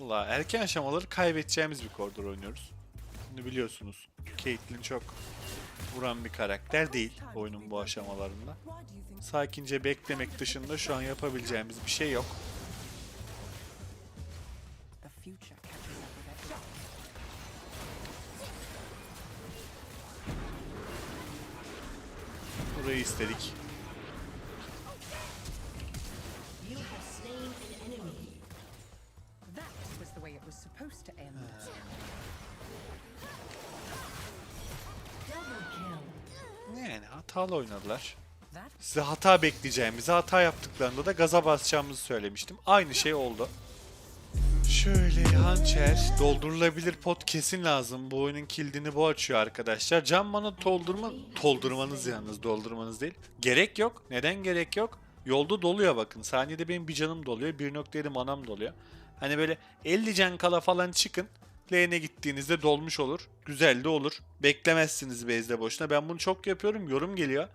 Valla erken aşamaları kaybedeceğimiz bir koridor oynuyoruz. Bunu biliyorsunuz. Caitlyn çok vuran bir karakter değil oyunun bu aşamalarında. Sakince beklemek dışında şu an yapabileceğimiz bir şey yok. Burayı istedik. Hatalı oynadılar. Size hata bekleyeceğimizi, hata yaptıklarında da gaza basacağımızı söylemiştim. Aynı şey oldu. Şöyle hançer, doldurulabilir pot kesin lazım. Bu oyunun kilidini bu açıyor arkadaşlar. Can mana doldurma, doldurmanız yalnız, doldurmanız değil. Gerek yok. Neden gerek yok? Yolda doluyor bakın. Saniyede benim bir canım doluyor, 1.7 manam doluyor. Hani böyle 50 can kala falan çıkın. Lane'e gittiğinizde dolmuş olur. Güzel de olur. Beklemezsiniz base'de boşuna. Ben bunu çok yapıyorum. Yorum geliyor.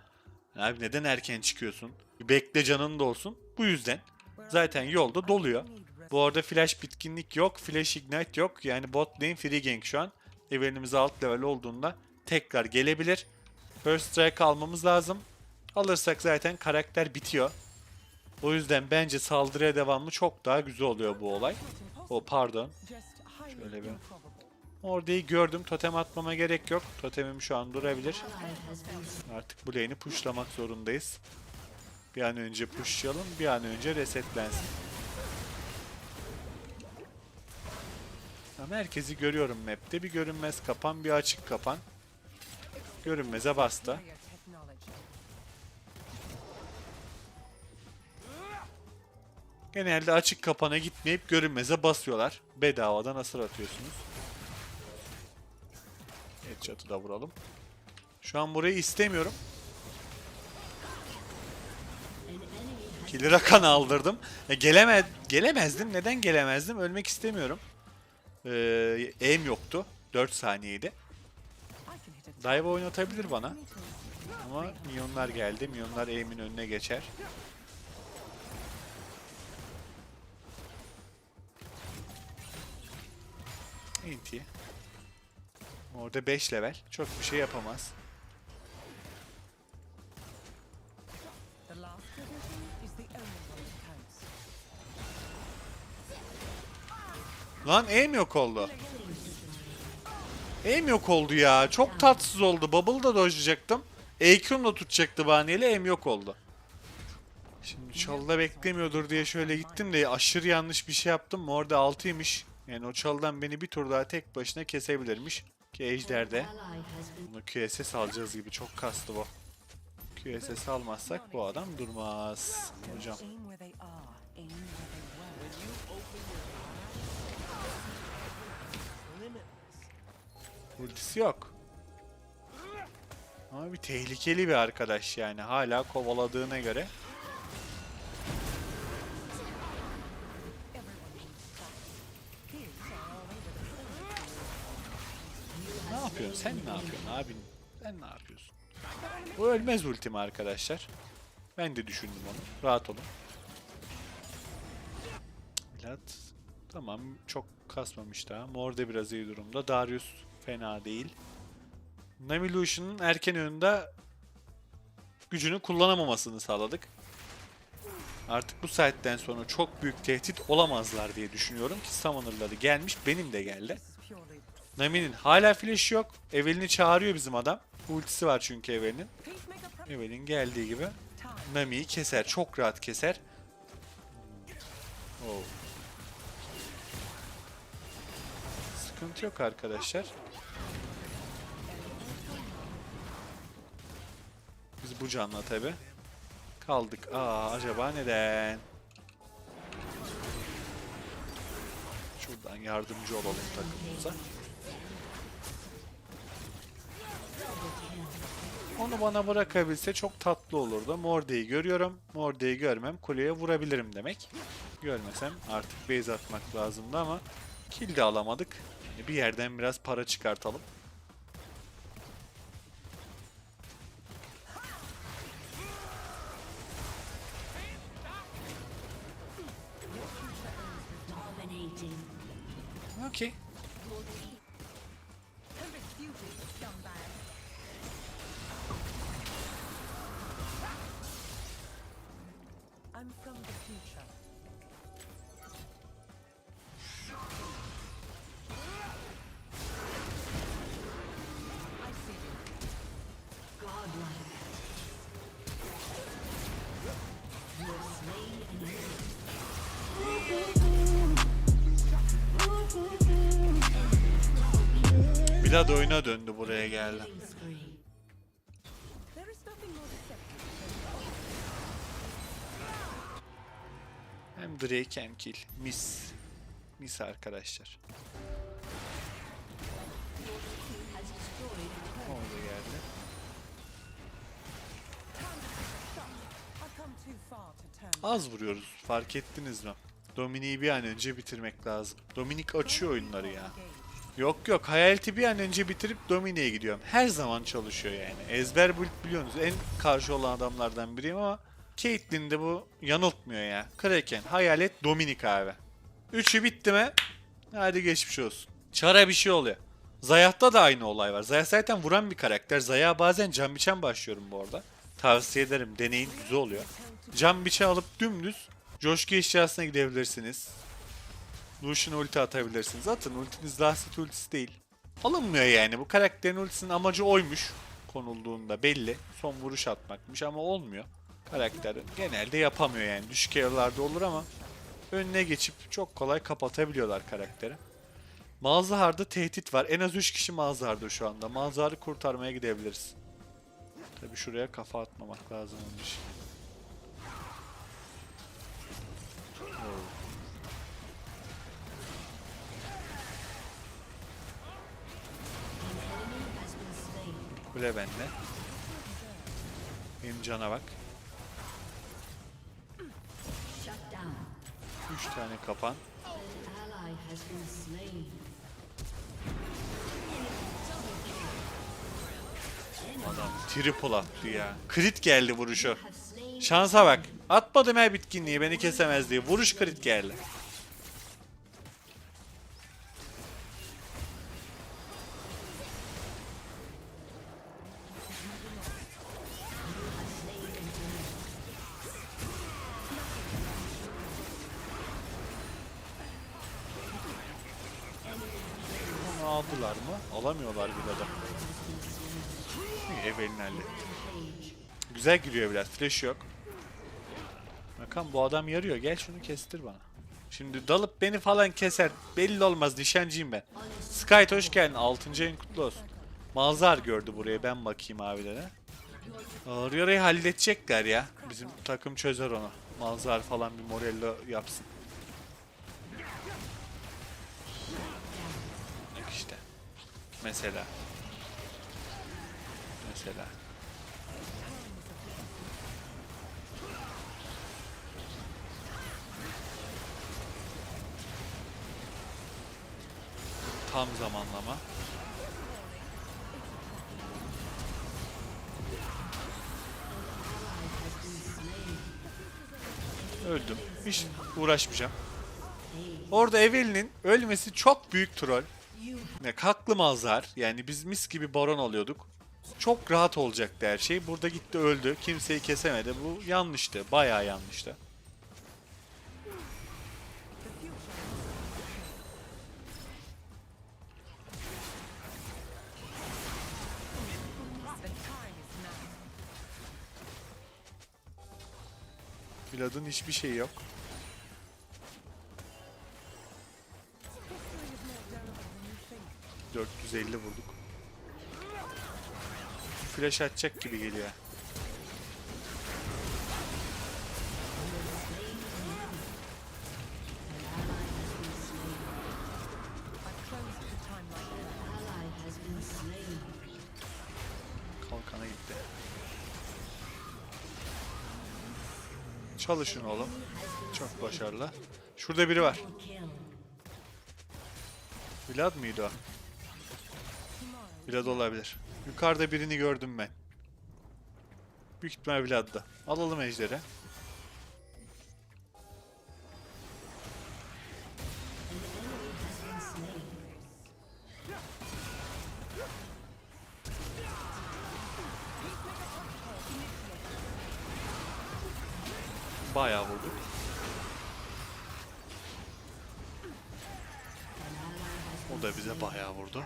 Abi neden erken çıkıyorsun? Bekle canın da olsun. Bu yüzden. Zaten yolda doluyor. Bu arada flash bitkinlik yok. Flash ignite yok. Yani bot lane free gank şu an. Evelimiz alt level olduğunda tekrar gelebilir. First strike almamız lazım. Alırsak zaten karakter bitiyor. O yüzden bence saldırıya devamlı çok daha güzel oluyor bu olay. O pardon. Şöyle bir-. Orayı gördüm. Totem atmama gerek yok. Totemim şu an durabilir. Artık bu lane'i pushlamak zorundayız. Bir an önce pushlayalım. Bir an önce resetlensin. Tamam, herkesi görüyorum map'te. Bir görünmez kapan, bir açık kapan. Görünmeze bastı. Genelde açık kapana gitmeyip görünmeze basıyorlar. Bedavadan asır atıyorsunuz. Headshot'ı da vuralım. Şu an burayı istemiyorum. Killer Hakan aldırdım. E, geleme gelemezdim. Neden gelemezdim? Ölmek istemiyorum. Ee, aim yoktu. 4 saniyeydi. Dive oynatabilir bana. Ama milyonlar geldi. Milyonlar aim'in önüne geçer. Inti. Orada 5 level. Çok bir şey yapamaz. Lan aim yok oldu. Aim yok oldu ya. Çok tatsız oldu. Bubble da dojlayacaktım. Aekon'la tutacaktı bahaneyle aim yok oldu. Şimdi çalıda beklemiyordur diye şöyle gittim de aşırı yanlış bir şey yaptım. Orada 6'ymış. Yani o çaldan beni bir tur daha tek başına kesebilirmiş. Ki Ejder'de. Bunu QSS alacağız gibi. Çok kastı bu. QSS almazsak bu adam durmaz. Hocam. Ultisi yok. Ama bir tehlikeli bir arkadaş yani. Hala kovaladığına göre. Yapıyorsun? Sen ne yapıyorsun abin? Sen ne yapıyorsun? Bu ölmez ultim arkadaşlar. Ben de düşündüm onu. Rahat olun. Vlad tamam çok kasmamış daha. Mor da biraz iyi durumda. Darius fena değil. Nami erken önünde gücünü kullanamamasını sağladık. Artık bu saatten sonra çok büyük tehdit olamazlar diye düşünüyorum ki Summoner'ları gelmiş. Benim de geldi. Nami'nin hala flash yok. Evelyn'i çağırıyor bizim adam. Ultisi var çünkü Evelyn'in. Evelyn geldiği gibi. Nami'yi keser. Çok rahat keser. Oh. Sıkıntı yok arkadaşlar. Biz bu canla tabi. Kaldık. Aa acaba neden? Şuradan yardımcı olalım takımımıza. Onu bana bırakabilse çok tatlı olurdu. Morde'yi görüyorum. Morde'yi görmem. Kuleye vurabilirim demek. Görmesem artık base atmak lazımdı ama kill de alamadık. Bir yerden biraz para çıkartalım. Okey. Future. See you. Vlad oyuna döndü buraya geldi. Hem Drake hem kill. Mis. Mis arkadaşlar. Orada geldi. Az vuruyoruz. Fark ettiniz mi? Dominik'i bir an önce bitirmek lazım. Dominik açıyor oyunları ya. Yok yok Hayaleti bir an önce bitirip Dominik'e gidiyorum. Her zaman çalışıyor yani. Ezber biliyorsunuz. En karşı olan adamlardan biriyim ama Caitlyn de bu yanıltmıyor ya. Kraken, Hayalet, Dominik abi. Üçü bitti mi? Hadi geçmiş olsun. Çara bir şey oluyor. Zayah'ta da aynı olay var. Zayah zaten vuran bir karakter. Zayah'a bazen can biçen başlıyorum bu arada. Tavsiye ederim. Deneyin güzel oluyor. Can biçe alıp dümdüz coşku eşyasına gidebilirsiniz. Lucian ulti atabilirsiniz. Atın ultiniz Lastit ultisi değil. Alınmıyor yani. Bu karakterin ultisinin amacı oymuş. Konulduğunda belli. Son vuruş atmakmış ama olmuyor. Karakter genelde yapamıyor yani. Düşük yıllarda olur ama önüne geçip çok kolay kapatabiliyorlar karakteri. Malzahar'da tehdit var. En az 3 kişi Malzahar'da şu anda. Malzahar'ı kurtarmaya gidebiliriz. Tabi şuraya kafa atmamak lazım onun için. Kule bende. Benim cana bak. Üç tane kapan. Adam triple attı ya. Crit geldi vuruşu. Şansa bak. Atmadım her bitkinliği beni kesemez diye. Vuruş crit geldi. Aldılar mı? Alamıyorlar bile de. Halletti. Güzel giriyor biraz. Flash yok. Bakalım bu adam yarıyor. Gel şunu kestir bana. Şimdi dalıp beni falan keser. Belli olmaz. Nişancıyım ben. Skyt hoş geldin. 6. ayın kutlu olsun. Malzar gördü burayı. Ben bakayım abilere. Orayı halledecekler ya. Bizim takım çözer onu. Malzar falan bir Morello yapsın. Mesela. Mesela. Tam zamanlama. Öldüm. Hiç uğraşmayacağım. Orada Evelyn'in ölmesi çok büyük troll. Ne haklı mazhar. Yani biz mis gibi baron alıyorduk. Çok rahat olacaktı her şey. Burada gitti öldü. Kimseyi kesemedi. Bu yanlıştı. Bayağı yanlıştı. Vlad'ın hiçbir şeyi yok. 450 vurduk. Flash atacak gibi geliyor. Kalkana gitti. Çalışın oğlum. Çok başarılı. Şurada biri var. Vlad mıydı o? Vlad olabilir. Yukarıda birini gördüm ben. Büyük ihtimal Vlad'da. Alalım ejderi. Bayağı vurduk. O da bize bayağı vurdu.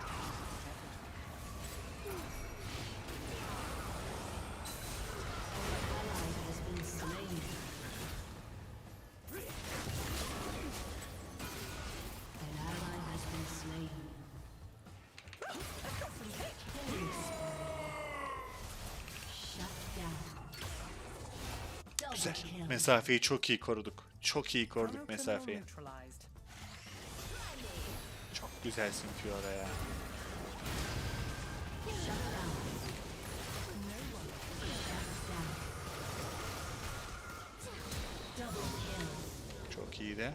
Güzel. Mesafeyi çok iyi koruduk. Çok iyi koruduk mesafeyi. Çok güzelsin Fiora ya. Çok iyi de.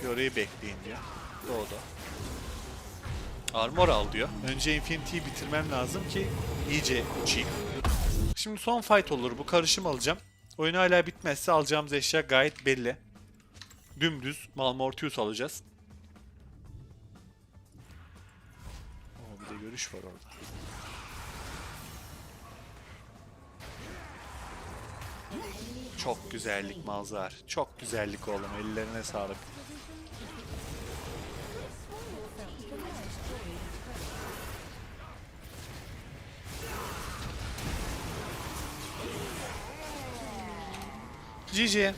Fiora'yı bekleyin diyor. Doğdu. Armor al diyor. Önce Infinity'yi bitirmem lazım ki iyice uçayım. Şimdi son fight olur. Bu karışım alacağım. Oyun hala bitmezse alacağımız eşya gayet belli. Dümdüz Malmortius alacağız. Oo, bir de görüş var orada. Çok güzellik Malzar. Çok güzellik oğlum. Ellerine sağlık. 谢谢